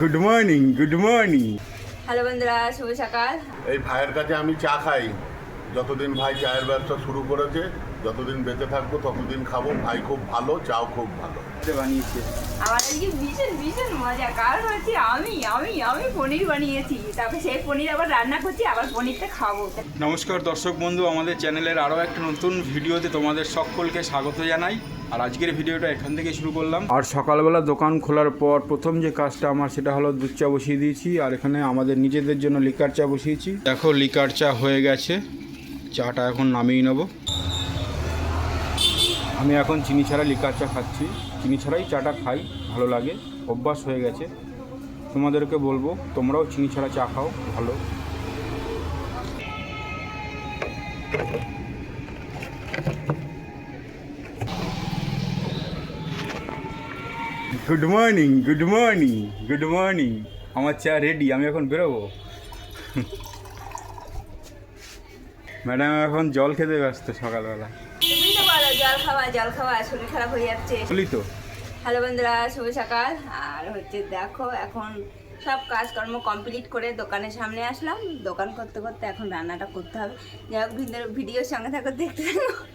Good morning good morning hello বন্ধুরা শুভ সকাল। এই ভাইয়ের কাছে আমি চা খাই। যতদিন ভাই চায়ের ব্যবসা শুরু করেছে যতদিন বেঁচে থাকব ততদিন খাব। ভাই খুব ভালো চাও খুব ভালো। বানিয়েছে। আমার আজকে ভীষণ ভীষণ মজা। কারণ হচ্ছে আমি আমি আমি পনির বানিয়েছি। তারপরে সেই পনির আবার রান্না করছি আবার পনিরটা খাব। নমস্কার দর্শক বন্ধু আমাদের চ্যানেলের আরও একটা নতুন ভিডিওতে তোমাদের সকলকে স্বাগত জানাই। আর আজকের ভিডিওটা এখান থেকে শুরু করলাম। আর সকালবেলা দোকান খোলার পর প্রথম যে কাজটা আমার সেটা হলো দুধ চা বসিয়ে দিয়েছি আর এখানে আমাদের নিজেদের জন্য লিকার চা বসিয়েছি। দেখো লিকার চা হয়ে গেছে। চাটা এখন নামিয়ে নেব। আমি এখন চিনি ছাড়া লিকার চা খাচ্ছি। চিনি ছাড়াই চাটা খাই ভালো লাগে অভ্যাস হয়ে গেছে। তোমাদেরকে বলব তোমরাও চিনি ছাড়া চা খাও ভালো। Good morning good morning good morning আমার চা রেডি আমি এখন বেরোবো। ম্যাডাম এখন জল খেতে ব্যস্ত সকালবেলা। জল খাওয়া জল খাওয়া শরীর খারাপ হয়ে যাচ্ছে। বলি তো। হ্যালো বন্ধুরা শুভ সকাল। আর হচ্ছে দেখো এখন সব কাজকর্ম কমপ্লিট করে দোকানের সামনে আসলাম। দোকান করতে করতে এখন রান্নাটা করতে হবে। যাই হোক ভিডিও- ভিডিওর সঙ্গে থাকো দেখতে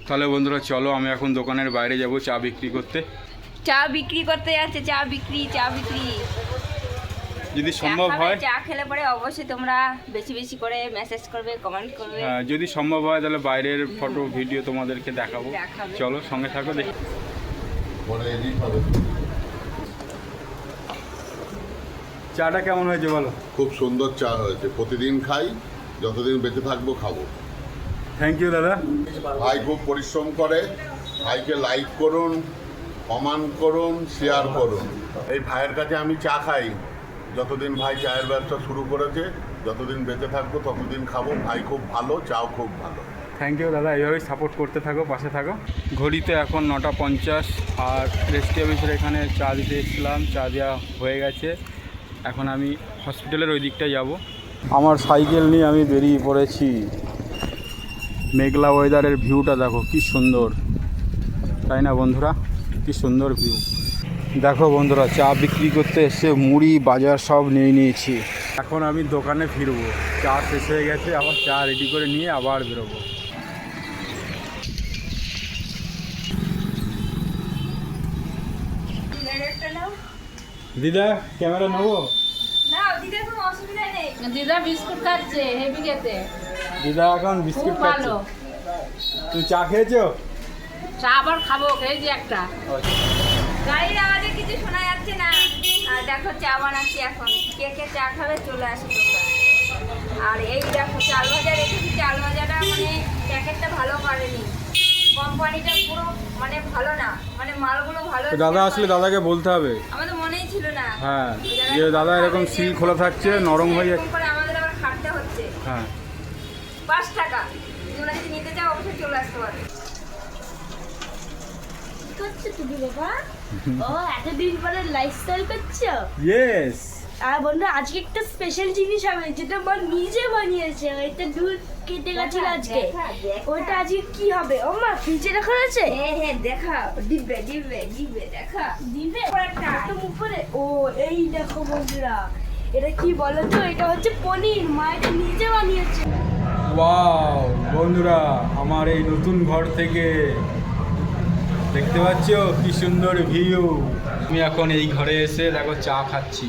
তাহলে বন্ধুরা চলো আমি এখন দোকানের বাইরে যাব চা বিক্রি করতে। চা বিক্রি করতে যাচ্ছে চা বিক্রি চা বিক্রি। যদি সম্ভব হয় চা খেলে পরে অবশ্যই তোমরা বেশি বেশি করে মেসেজ করবে কমেন্ট করবে। হ্যাঁ, যদি সম্ভব হয় তাহলে বাইরের ফটো ভিডিও তোমাদেরকে দেখাবো। চলো সঙ্গে থাকো দেখি। চাটা কেমন হয়েছে বলো? খুব সুন্দর চা হয়েছে। প্রতিদিন খাই যতদিন বেঁচে থাকব খাব। থ্যাংক ইউ দাদা। ভাই খুব পরিশ্রম করে। ভাইকে লাইক করুন। কমেন্ট করুন শেয়ার করুন। এই ভাইয়ের কাছে আমি চা খাই। যতদিন ভাই চায়ের ব্যবসা শুরু করেছে যতদিন বেঁচে থাকব ততদিন খাব। ভাই খুব ভালো চাও খুব ভালো। থ্যাংক ইউ দাদা। এইভাবেই সাপোর্ট করতে থাকো পাশে থাকো। ঘড়িতে এখন নটা পঞ্চাশ আর রেস্টি অফিসের এখানে চা দিতে এসেছিলাম। চা দেওয়া হয়ে গেছে। এখন আমি হসপিটালের ওই দিকটায় যাব। আমার সাইকেল নিয়ে আমি বেরিয়ে পড়েছি। মেঘলা ওয়েদারের ভিউটা দেখো কি সুন্দর। তাই না বন্ধুরা? কি সুন্দর ভিউ দেখো বন্ধুরা চা বিক্রি করতে এসে মুড়ি বাজার সব নিয়ে নিয়েছি। এখন আমি দোকানে ফিরবো। চা শেষ হয়ে গেছে আবার চা রেডি করে নিয়ে আবার বেরোবো। দিদা ক্যামেরা নেব? দিদা বিস্কুট খাচ্ছে হেভি খেতে। দিদা এখন বিস্কিট খাচ্ছে। তুই চা খেয়েছো? চা আবার খাব খেয়েছি একটা। গাড়ির আওয়াজে কিছু শোনা যাচ্ছে না। আর দেখো চা বানাচ্ছি এখন। কে কে চা খাবে চলে আসো তোমরা। আর এই দেখো চাল ভাজা রেখেছি চাল ভাজাটা মানে প্যাকেটটা ভালো করেনি। কোম্পানিটা পুরো মানে ভালো না। মানে মালগুলো ভালো দাদা আসলে দাদাকে বলতে হবে। আমাদের মনেই ছিল না। হ্যাঁ যে দাদা এরকম সিল খোলা থাকছে নরম হয়ে যাচ্ছে। আমাদের আবার খাটতে হচ্ছে। হ্যাঁ। পাঁচ টাকা। তোমরা যদি নিতে চাও অবশ্যই চলে আসতে পারো। করছ তুমি বাবা? ও এতদিন পরে লাইফস্টাইল করছ? ইয়েস আর বন্ধু আজকে একটা স্পেশাল জিনিস হবে যেটা মা নিজে বানিয়েছে ওইটা দুধ কেটে গেছিল আজকে। ওইটা আজকে কি হবে? ও মা ফ্রিজে রাখা আছে হ্যাঁ হ্যাঁ দেখা। দিবে দিবে দিবে দেখা। দিবে? একদম উপরে। ও এই দেখো বন্ধুরা এটা কি বলো তো এটা হচ্ছে পনির মা এটা নিজে বানিয়েছে। ওয়াও বন্ধুরা আমার এই নতুন ঘর থেকে দেখতে পাচ্ছ? কি সুন্দর ভিউ আমি এখন এই ঘরে এসে দেখো, চা খাচ্ছি।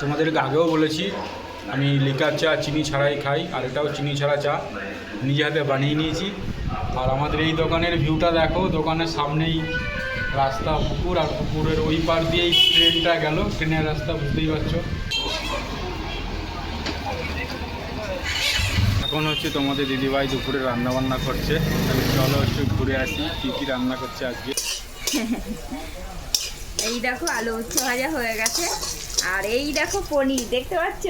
তোমাদেরকে আগেও বলেছি, আমি লিকার চা, চিনি ছাড়াই খাই, আর এটাও চিনি ছাড়া চা। নিজে হাতে বানিয়ে নিয়েছি। আর আমাদের এই দোকানের ভিউটা দেখো, দোকানের সামনেই রাস্তা পুকুর, আর পুকুরের ওই পার দিয়েই ট্রেনটা গেল। ট্রেনের রাস্তা, বুঝতেই পারছ? এখন হচ্ছে তোমাদের দিদিভাই দুপুরে রান্না বান্না করছে। তাহলে চলো একটু ঘুরে আসি, কী কী রান্না করছে আজকে। এই দেখো, আলু উচ্ছে ভাজা হয়ে গেছে। আর এই দেখো পনির, দেখতে পাচ্ছ?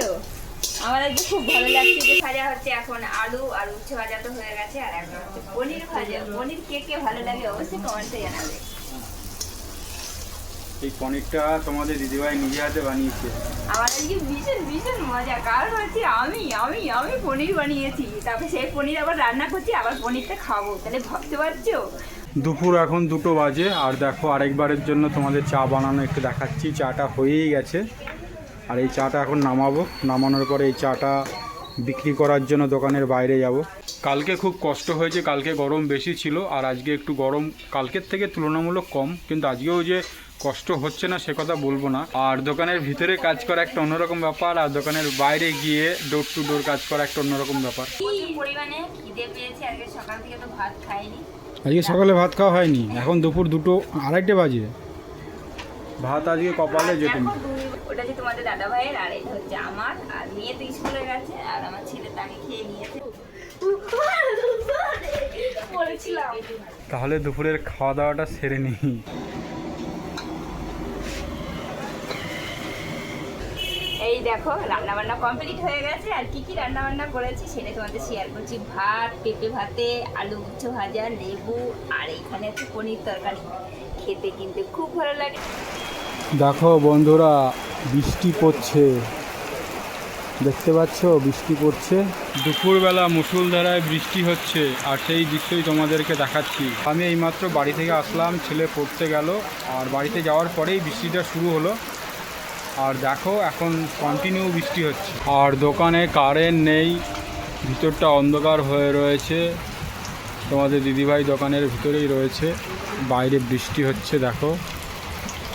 আমার আজকে খুব ভালো লাগছে যে ভাজা হচ্ছে এখন আলু আর উচ্ছে ভাজা তো হয়ে গেছে, আর এখন হচ্ছে পনির ভাজা। পনির কে কে ভালো লাগে অবশ্যই কমেন্টে জানাবে। এই পনিরটা তোমাদের দিদিভাই নিজে হাতে বানিয়েছে। আমার আজকে ভীষণ ভীষণ মজা। কারণ হচ্ছে আমি আমি আমি পনির বানিয়েছি। তারপরে সেই পনির আবার রান্না করছি আবার পনিরটা খাব। তাহলে ভাবতে পারছ? দুপুর এখন দুটো বাজে আর দেখো আরেকবারের জন্য তোমাদের চা বানানো একটু দেখাচ্ছি। চাটা হয়েই গেছে। আর এই চাটা এখন নামাবো। নামানোর পরে এই চাটা বিক্রি করার জন্য দোকানের বাইরে যাব। কালকে খুব কষ্ট হয়েছে কালকে গরম বেশি ছিল আর আজকে একটু গরম। কালকের থেকে তুলনামূলক কম কিন্তু আজকেও যে কষ্ট হচ্ছে না সে কথা বলব না। আর দোকানের ভিতরে কাজ করা একটা অন্যরকম ব্যাপার আর দোকানের বাইরে গিয়ে ডোর টু ডোর কাজ করা একটা অন্যরকম ব্যাপার। পরিমাণে খিদে পেয়েছে আজকে সকাল থেকে তো ভাত খাইনি। আজকে সকালে ভাত খাওয়া হয়নি এখন দুপুর দুটো আড়াইটে বাজে। ভাত আজকে কপালে যেত ওটা হচ্ছে তোমাদের দাদা ভাইয়ের আর এটা হচ্ছে আমার আর মেয়ে তো স্কুলে গেছে আর আমার ছেলে তাকে খেয়ে নিয়েছে। তাহলে দুপুরের খাওয়া দাওয়াটা সেরে নিই এই দেখো রান্না বান্না কমপ্লিট হয়ে গেছে। আর কি কি রান্না বান্না করেছি সেটা তোমাদের শেয়ার করছি। ভাত পেঁপে ভাতে আলু উচ্চ ভাজা লেবু আর এইখানে হচ্ছে পনির তরকারি। খেতে কিন্তু খুব ভালো লাগে। দেখো বন্ধুরা বৃষ্টি পড়ছে। দেখতে পাচ্ছ বৃষ্টি পড়ছে। দুপুরবেলা মুসুলধারায় বৃষ্টি হচ্ছে আর সেই দৃশ্যই তোমাদেরকে দেখাচ্ছি। আমি এইমাত্র বাড়ি থেকে আসলাম ছেলে পড়তে গেল আর বাড়িতে যাওয়ার পরেই বৃষ্টিটা শুরু হলো। আর দেখো এখন কন্টিনিউ বৃষ্টি হচ্ছে। আর দোকানে কারেন্ট নেই ভিতরটা অন্ধকার হয়ে রয়েছে। তোমাদের দিদিভাই দোকানের ভিতরেই রয়েছে। বাইরে বৃষ্টি হচ্ছে দেখো।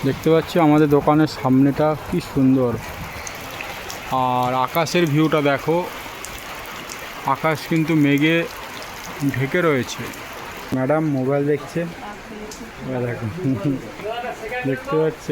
দেখতে পাচ্ছি আমাদের দোকানের সামনেটা কি সুন্দর। আর আকাশের ভিউটা দেখো। আকাশ কিন্তু মেঘে ঢেকে রয়েছে। ম্যাডাম মোবাইল দেখছে? দেখো। দেখতে পাচ্ছ?